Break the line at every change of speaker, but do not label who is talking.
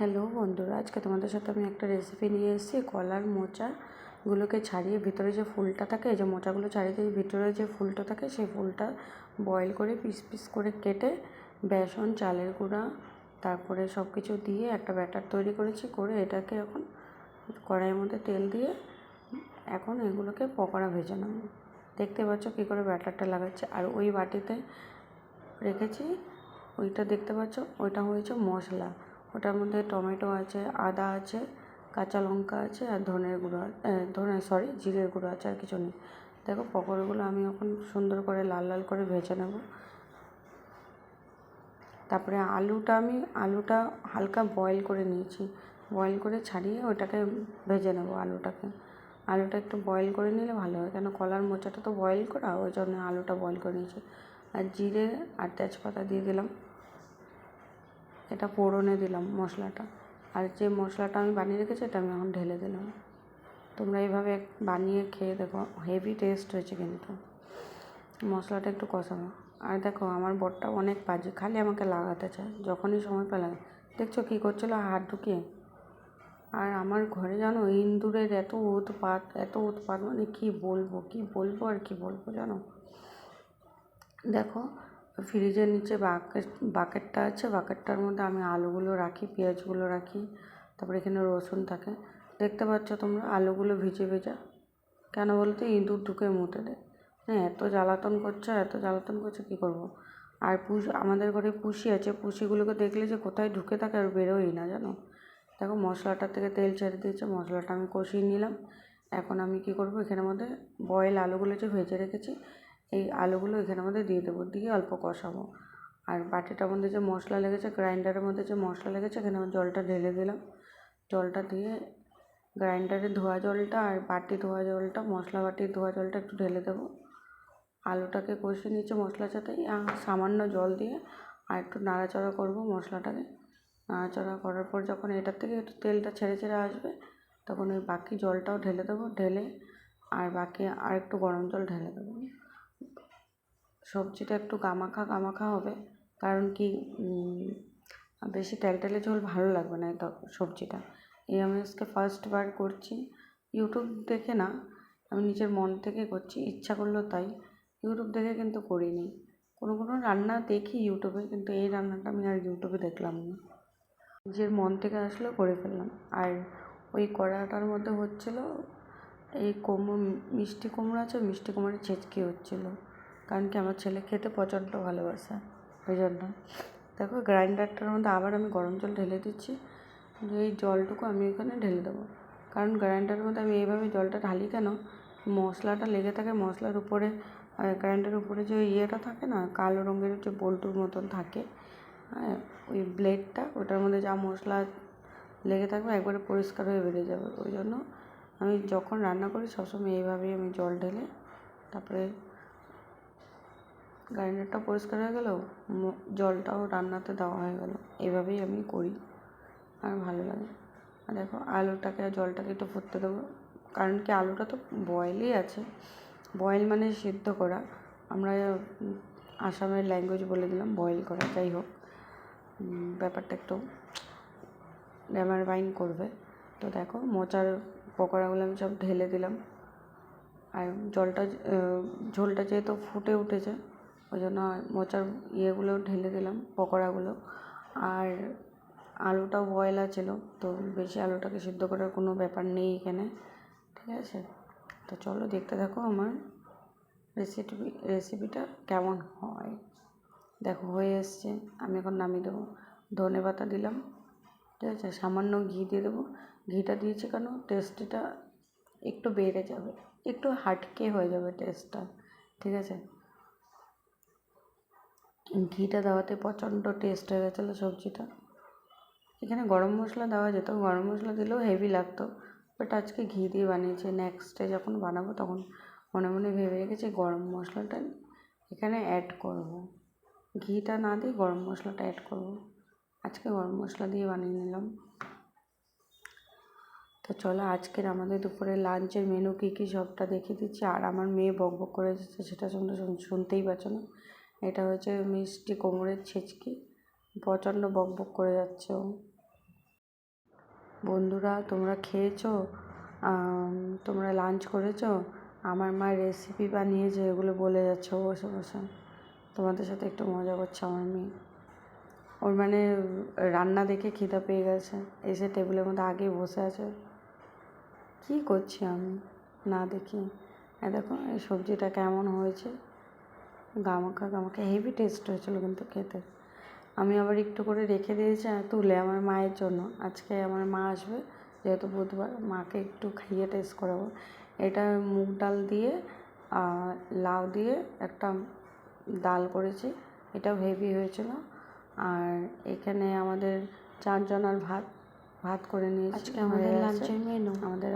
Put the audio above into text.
Hello বন্ধুরা, আজকে তোমাদের সাথে আমি একটা রেসিপি নিয়ে এসেছি, কলার মোচাগুলোকে ছাড়িয়ে ভিতরে যে ফুলটা থাকে যে মোচাগুলো ছাড়িয়ে দিয়ে ভিতরে যে ফুলটা থাকে, সেই ফুলটা বয়েল করে পিস পিস করে কেটে বেসন, চালের গুঁড়া, তারপরে সব কিছু দিয়ে একটা ব্যাটার তৈরি করেছি, করে এটাকে এখন কড়াইয়ের মধ্যে তেল দিয়ে এখন এগুলোকে পকোড়া ভেজে নেব দেখতে পাচ্ছ কী করে ব্যাটারটা লাগাচ্ছে, আর ওই বাটিতে রেখেছি, ওইটা দেখতে পাচ্ছ, ওইটা হয়েছে মশলা। ওটার মধ্যে টমেটো আছে, আদা আছে, কাঁচা লঙ্কা আছে আর ধনের গুঁড়ো ধনে সরি জিরের গুঁড়ো আছে আর কিছু নেই। দেখো পকোড়াগুলো আমি এখন সুন্দর করে লাল লাল করে ভেজে নেব। তারপরে আলুটা আমি, আলুটা হালকা বয়েল করে নিয়েছি। বয়েল করে ছাড়িয়ে ওটাকে ভেজে নেব আলুটাকে। আলুটা একটু বয়েল করে নিলে ভালো হয়, কেন কলার মোচাটা তো বয়েল করা, ওই জন্য আলুটা বয়েল করে নিয়েছি। আর জিরে আর তেজপাতা দিয়ে দিলাম। এটা ফোড়নে দিলাম মশলাটা। আর যে মশলাটা আমি বানিয়ে রেখেছি এটা আমি এখন ঢেলে দিলাম। তোমরা এইভাবে বানিয়ে খেয়ে দেখো, হেভি টেস্ট হয়েছে কিন্তু। মশলাটা একটু কষানো। আর দেখো, আমার বরটা অনেক বাজে, খালি আমাকে লাগাতে চায়। যখনই সময় পেলাম দেখছ কী করছিল? হাত ঢুকিয়ে। আর আমার ঘরে জানো, ইন্দুরের এত উৎপাত এত উৎপাত মানে কী বলব কী বলব আর কী বলব জানো? দেখো ফ্রিজের নিচে বাকেট, বাকেটটা আছে, বাকেটটার মধ্যে আমি আলুগুলো রাখি, পেঁয়াজগুলো রাখি, তারপরে এখানে রসুন থাকে। দেখতে পাচ্ছ তোমরা আলুগুলো ভিজে ভেজা। কেন বলতে? ইঁদুর ঢুকে মুতে দেয়। হ্যাঁ এত জ্বালাতন করছে, এত জ্বালাতন করছে, কী করব? আর পুষ, আমাদের ঘরে পুষি আছে, পুষিগুলোকে দেখলে যে কোথায় ঢুকে থাকে আর বেরোই না, জানো? দেখো মশলাটার থেকে তেল ছেড়ে দিয়েছে, মশলাটা আমি কষিয়ে নিলাম। এখন আমি কী করব? এখানের মধ্যে বয়েল আলুগুলো যে ভেজে রেখেছি এই আলুগুলো এখানের মধ্যে দিয়ে দেবো, দিয়ে অল্প কষাবো। আর বাটিটার মধ্যে যে মশলা লেগেছে, গ্রাইন্ডারের মধ্যে যে মশলা লেগেছে, এখানে জলটা ঢেলে দিলাম। জলটা দিয়ে গ্রাইন্ডারে ধোয়া জলটা আর বাটি ধোয়া জলটা, মশলা বাটির ধোয়া জলটা একটু ঢেলে দেবো। আলুটাকে কষিয়ে নিচ্ছে মশলার সাথে সামান্য জল দিয়ে আর একটু নাড়াচাড়া করব মশলাটাকে। নাড়াচাড়া করার পর যখন এটার থেকে একটু তেলটা ছেড়ে ছেড়ে আসবে, তখন ওই বাকি জলটাও ঢেলে দেবো, ঢেলে আর বাকি আর একটু গরম জল ঢেলে দেবো। সবজিটা একটু গামাখা গামাখা হবে। কারণ কি বেশি টেলটেলে ঝোল ভালো লাগবে না সবজিটা। এই আমি আজকে ফার্স্টবার করছি। ইউটিউব দেখে না, আমি নিজের মন থেকে করছি, ইচ্ছা করল তাই। ইউটিউব দেখে কিন্তু করিনি। কোনো কোনো রান্না দেখি ইউটিউবে কিন্তু এই রান্নাটা আমি আর ইউটিউবে দেখলাম না। নিজের মন থেকে আসলো করে ফেললাম। আর ওই কড়াটার মধ্যে হচ্ছিল, এই কোমর, মিষ্টি কুমড়ো আছে মিষ্টি কুমড়োর ছেঁচকি হচ্ছিল। কারণ কি আমার ছেলে খেতে প্রচণ্ড ভালোবাসে ওই জন্য। দেখো, গ্রাইন্ডারটার মধ্যে আবার আমি গরম জল ঢেলে দিচ্ছি এই জলটুকু আমি এখানে ঢেলে দেবো। কারণ গ্রাইন্ডারের মধ্যে আমি এইভাবে জলটা ঢালি কেন? মশলাটা লেগে থাকে মশলার উপরে গ্রাইন্ডারের উপরে যে ইয়েটা থাকে না, কালো রঙের যে বল্টুর মতন থাকে হ্যাঁ ওই ব্লেডটা, ওটার মধ্যে যা মশলা লেগে থাকবে একবারে পরিষ্কার হয়ে বেরিয়ে যাবে। ওই জন্য আমি যখন রান্না করি সবসময় এইভাবেই আমি জল ঢেলে, তারপরে গ্রাইন্ডারটা পরিষ্কার হয়ে গেলো জলটাও রান্নাতে দেওয়া হয়ে গেলো। এভাবেই আমি করি। আর ভালো লাগে। আর দেখো, আলুটাকে, জলটাকে একটু ফুটতে দেবো। কারণ কি, আলুটা তো বয়েলই আছে। বয়েল মানে সিদ্ধ করা। আমরা আসামের ল্যাঙ্গুয়েজ বলে দিলাম বয়েল করা। যাই হোক ব্যাপারটা একটু ড্যামার বাইন করবে। তো দেখো, মোচার পকোড়াগুলো আমি সব ঢেলে দিলাম। আর জলটা ঝোলটা যেহেতু ফুটে উঠেছে ওই জন্য মোচার ইয়েগুলো ঢেলে দিলাম, পকোড়াগুলো। আর আলুটাও বয়লা ছিল, তো বেশি আলুটাকে সিদ্ধ করার কোনো ব্যাপার নেই এখানে, ঠিক আছে? তো চলো দেখতে থাকো আমার রেসিপি রেসিপিটা কেমন হয়। দেখো, হয়ে এসছে, আমি এখন নামিয়ে দেবো। ধনে পাতা দিলাম, ঠিক আছে? সামান্য ঘি দিয়ে দেবো। ঘিটা দিয়েছি কেন? টেস্টটা একটু বেড়ে যাবে, একটু হাটকে হয়ে যাবে টেস্টটা ঠিক আছে? ঘিটা দেওয়াতে প্রচণ্ড টেস্ট হয়ে গেছিল সবজিটা। এখানে গরম মশলা দেওয়া যেত, গরম মশলা দিলেও হেভি লাগতো। বাট আজকে ঘি দিয়ে বানিয়েছি নেক্সটে যখন বানাবো তখন মনে মনে ভেবে রেখেছি গরম মশলাটা এখানে অ্যাড করব। ঘিটা না দিয়ে গরম মশলাটা অ্যাড করব। আজকে গরম মশলা দিয়ে বানিয়ে নিলাম। তো চলো আজকের আমাদের দুপুরে লাঞ্চের মেনু কী কী সবটা দেখিয়ে দিচ্ছি। আর আমার মেয়ে বক বক করে যাচ্ছে সেটা তোমরা শুনতেই পাচ্ছ না। এটা হচ্ছে মিষ্টি কোমরের ছেচকি। প্রচণ্ড বক বক করে যাচ্ছে ও। বন্ধুরা, তোমরা খেয়েছো? তোমরা লাঞ্চ করেছ? আমার মা রেসিপি বানিয়েছে, এগুলো বলে যাচ্ছে। বসে বসে। তোমাদের সাথে একটু মজা করছে আমার মেয়ে। ওর মানে রান্না দেখে খিদা পেয়ে গেছে। এসে টেবিলের মধ্যে আগে বসে আছে। কী করছি আমি? না দেখি। দেখো, এই সবজিটা কেমন হয়েছে। গামাখা গামাখা হেভি টেস্ট হয়েছিল কিন্তু খেতে। আমি আবার একটু করে রেখে দিয়েছি আর তুলে আমার মায়ের জন্য। আজকে আমার মা আসবে যেহেতু বুধবার মাকে একটু খাইয়ে টেস্ট করাবো। এটা মুগ ডাল দিয়ে আর লাউ দিয়ে একটা ডাল করেছি এটাও হেভি হয়েছিল। আর এখানে আমাদের চারজনার ভাত ভাত করে নিয়েছি।
আজকে আমাদের লাঞ্চের মেনু
আমাদের